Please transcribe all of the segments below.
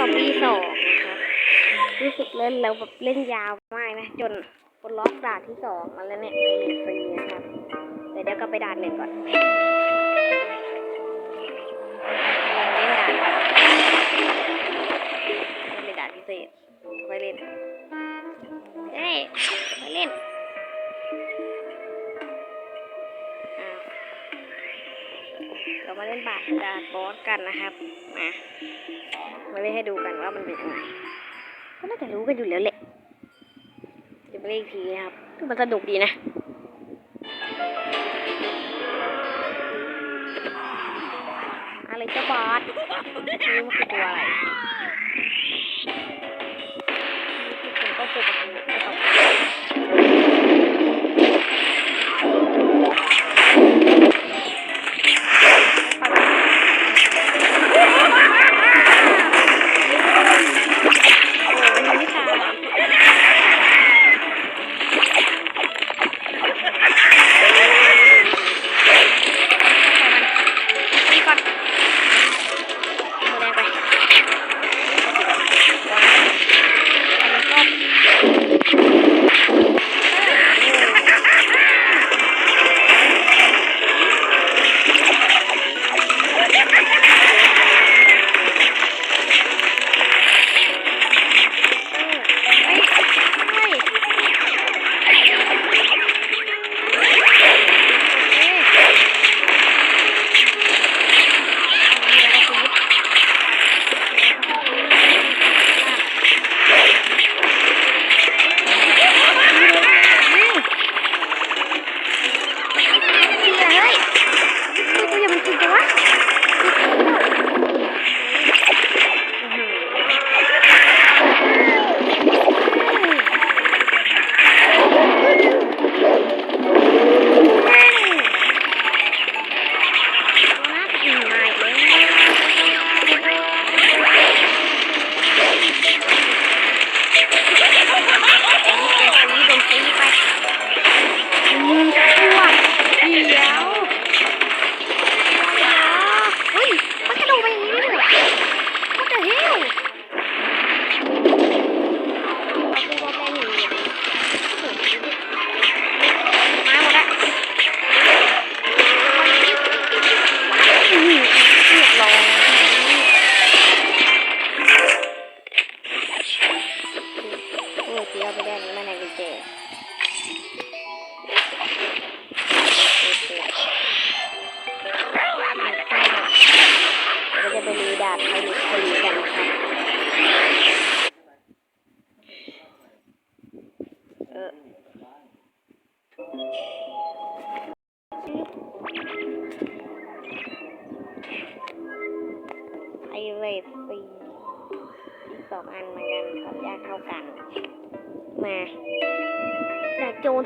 ซอมบี้สองครับรู้สึกเล่นแล้วแบบเล่นยาวมากนะ จนปลดล็อกด่านที่สองมาแล้วเนี่ยไอฟรีนะครับแต่เดี๋ยวก็ไปด่านหนึ่งก่อนเล่นด่านเล่นด่านพิเศษค่อยเล่นเฮ้ยค่อยเล่น มาเล่นบาทด่าบอสกันนะครับมามาเล่นให้ดูกันว่ามันเป็นยังไงก็น่าจะรู้กันอยู่แล้วแหละจะไปเล่นอีกทีนะครับคือมันสนุกดีนะ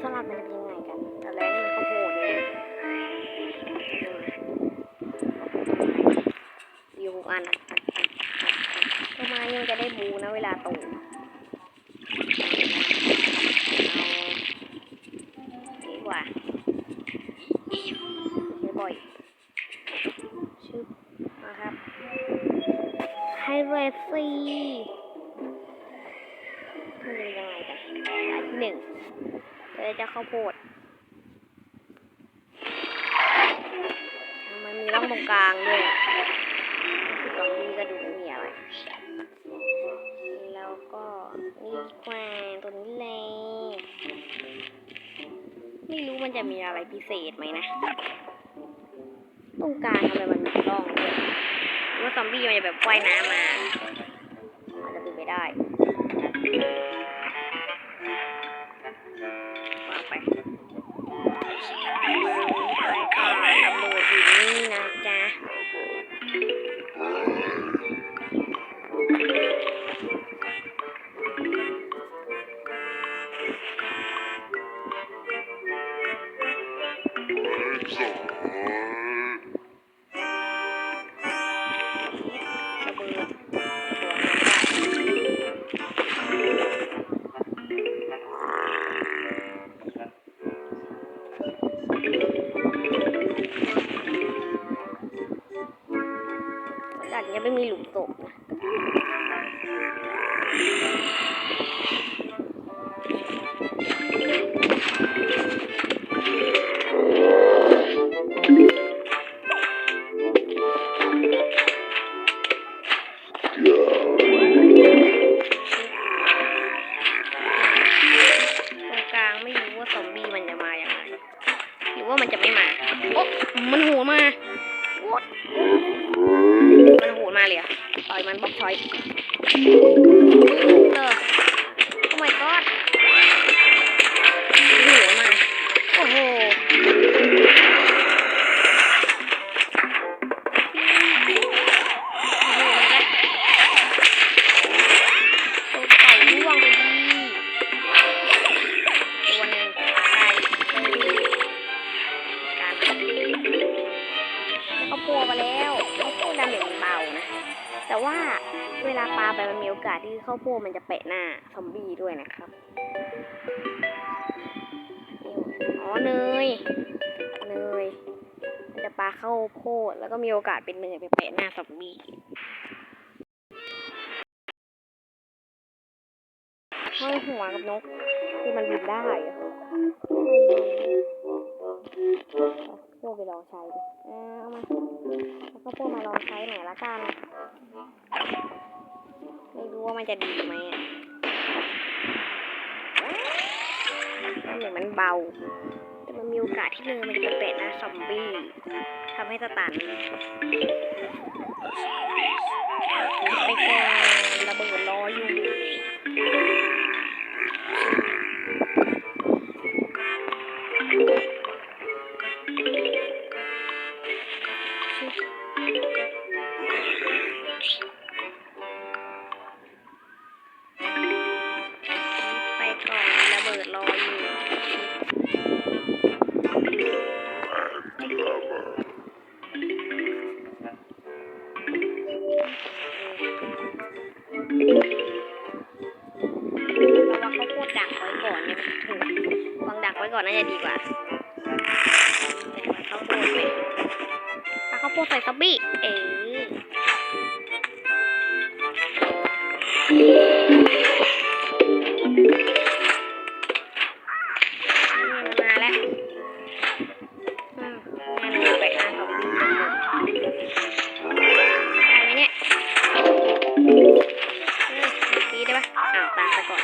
สลัดมันจะเป็นยังไงกันแต่แล้วนี่มันข้าวโพดเนี่ยอยู่อันทำไมมันจะได้บูนะเวลาโตเอาดีกว่าไม่บ่อยชึบนะครับไฮเรซีมันเป็นยังไงกันหนึ่ง เลยจะข้าวโพดมันมีร่องตรงกลางด้วยตรงนี้ก็ดูมีอะไรแล้วก็นี่ดีกว่าตัวนี้เลยไม่รู้มันจะมีอะไรพิเศษไหมนะตรงกลางทำไมมันมีร่องด้วยหรือว่าซอมบี้มันจะแบบว่ายน้ำมาอาจจะเป็นไปได้ ไโอ๊ะมันหัวมาโอ๊ยมันหัวมาเลยเหรอะต่อยมันบล็อกชอยเออโอ้าสที่ข้าวโพดมันจะเปะหน้าซอมบี้ด้วยนะครับอ๋อเนยเนยมันจะปลาเข้าวโพดแล้วก็มีโอกาสเป็นเนยไปเปะหน้าซอมบี้ห้อยหัวกับนกคือมันบินได้พวกไปลองใช้ดิ เอาเอามาแล้วก็พวกมาลองใช้หน่อยละกัน ไม่รู้ว่ามันจะดีไหมอะเหมือนมันเบา แต่มันมีโอกาสที่เนื้อมันจะไปเปะหนะซอมบี้ทำให้สตันไปก่อนระเบิด บบี้ เออนี่มาแล้วมแม่ไปหาซอมบี้ได้ไหมเนี่ยตีได้ปะอ้าวตามไปก่อน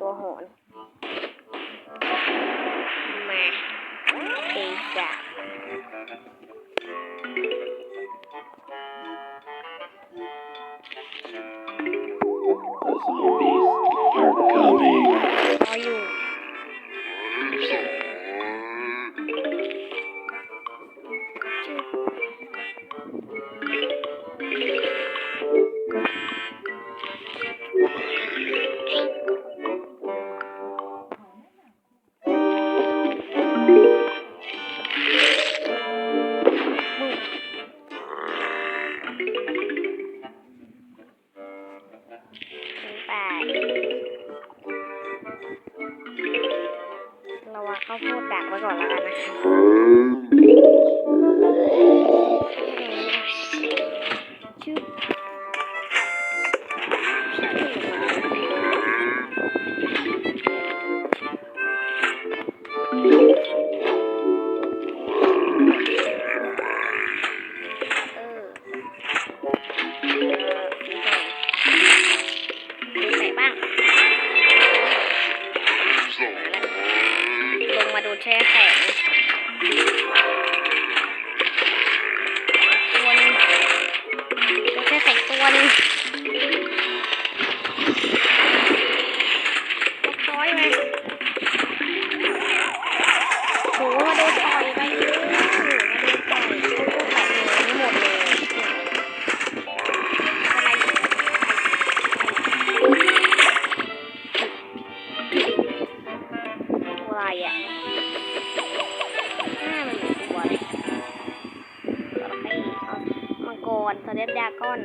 ตัวหอนมาเอจ้ะ are ข้าวโพดดักไว้ก่อนแล้วกันนะคะ อะไรอะหน้มันตัวเลยไอ้มังกรสเตปดาก้อน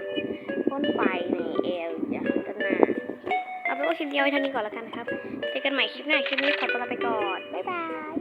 พ่นไฟในเอลจะด้านหน้าเอาเป็นว่าคลิปเดียวว้เท่านี้ก่อนแล้วกันครับ เจอกันใหม่คลิปหน้า คลิปนี้ขอตัวลาไปก่อน บ๊ายบาย